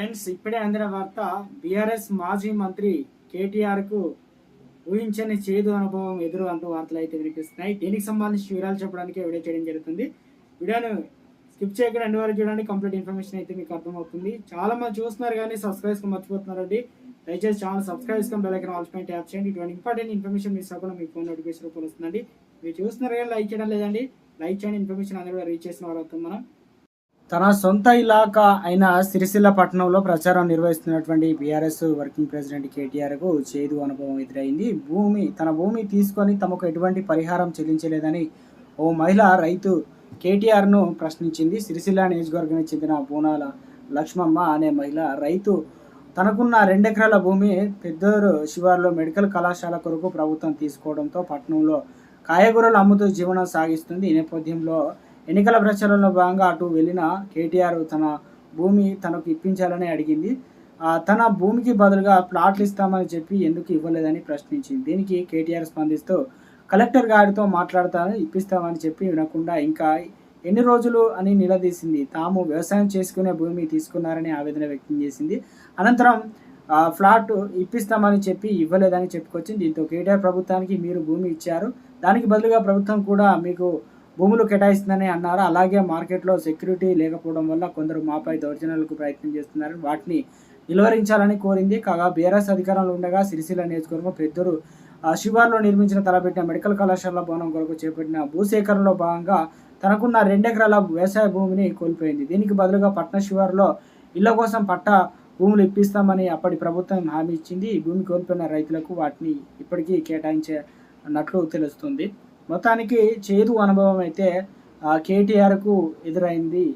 Friends ఇప్పుడే అందిన వార్త బీఆర్ఎస్ మాజీ మంత్రి కేటీఆర్కు ఊహించని చేదు అనుభవం ఎదురు అంటూ వార్తలు అయితే వినిపిస్తున్నాయి. దీనికి సంబంధించి వివరాలు చెప్పడానికి వీడియో చేయడం జరుగుతుంది. వీడియోను స్కిప్ చేయకుండా రెండు వరకు చూడండి. కంప్లీట్ ఇన్ఫర్మేషన్ అయితే మీకు అర్థమవుతుంది. చాలా మంది చూస్తున్నారు కానీ సబ్స్క్రైబ్ మర్చిపోతున్నారండి. దయచేసి ఛానల్ సబ్స్క్రైబ్ చేసుకొని బెల్ ఐకాన్ పైన ట్యాప్ చేయండి. ఇటువంటి ఇంపార్టెంట్ ఇన్ఫర్మేషన్ మిస్ అవ్వకుండా మీకు ఫోన్ నోటిఫికేషన్ రూపంలో వస్తుందండి. మీరు చూస్తున్నారు కానీ లైక్ చేయడం లేదండి. లైక్ చేయండి. ఇన్ఫర్మేషన్ అందరూ కూడా రీచ్ చేసిన వారు అవుతుంది మనం. తన సొంత ఇలాకా అయిన సిరిసిల్ల పట్టణంలో ప్రచారం నిర్వహిస్తున్నటువంటి బీఆర్ఎస్ వర్కింగ్ ప్రెసిడెంట్ కేటీఆర్కు చేదు అనుభవం ఎదురైంది. భూమి తన భూమి తీసుకొని తమకు ఎటువంటి పరిహారం చెల్లించలేదని ఓ మహిళ రైతు కేటీఆర్ను ప్రశ్నించింది. సిరిసిల్ల నియోజకవర్గానికి చెందిన బోనాల లక్ష్మమ్మ అనే మహిళ రైతు తనకున్న రెండెకరాల భూమి పెద్దూరు శివార్లో మెడికల్ కళాశాల కొరకు ప్రభుత్వం తీసుకోవడంతో పట్టణంలో కాయగూరలు అమ్ముతూ జీవనం సాగిస్తుంది. ఈ నేపథ్యంలో ఎన్నికల ప్రచారంలో భాగంగా అటు వెళ్ళిన కేటీఆర్ తన భూమి తనకు ఇప్పించాలని అడిగింది. తన భూమికి బదులుగా ప్లాట్లు ఇస్తామని చెప్పి ఎందుకు ఇవ్వలేదని ప్రశ్నించింది. దీనికి కేటీఆర్ స్పందిస్తూ కలెక్టర్ గారితో మాట్లాడతాను ఇప్పిస్తామని చెప్పి వినకుండా ఇంకా ఎన్ని రోజులు అని నిలదీసింది. తాము వ్యవసాయం చేసుకునే భూమి తీసుకున్నారని ఆవేదన వ్యక్తం చేసింది. అనంతరం ఫ్లాట్ ఇప్పిస్తామని చెప్పి ఇవ్వలేదని చెప్పుకొచ్చింది. దీంతో కేటీఆర్ ప్రభుత్వానికి మీరు భూమి ఇచ్చారు. దానికి బదులుగా ప్రభుత్వం కూడా మీకు భూములు కేటాయిస్తుందని అన్నారు. అలాగే మార్కెట్లో సెక్యూరిటీ లేకపోవడం వల్ల కొందరు మాపై దౌర్జన్యాలకు ప్రయత్నం చేస్తున్నారు. వాటిని నిలువరించాలని కోరింది. కాగా బీఆర్ఎస్ అధికారంలో ఉండగా సిరిసిల్ల నియోజకవర్గం పెద్దూరు శివార్లో నిర్మించిన తలపెట్టిన మెడికల్ కళాశాల భవనం కొరకు చేపట్టిన భూసేకరణలో భాగంగా తనకున్న రెండెకరాల వ్యవసాయ భూమిని కోల్పోయింది. దీనికి బదులుగా పట్న శివారులో ఇళ్ళ కోసం పట్ట భూములు ఇప్పిస్తామని అప్పటి ప్రభుత్వం హామీ ఇచ్చింది. ఈ భూమి కోల్పోయిన రైతులకు వాటిని ఇప్పటికీ కేటాయించినట్లు తెలుస్తుంది. మొత్తానికి చేదు అనుభవం అయితే కేటీఆర్కు ఎదురైంది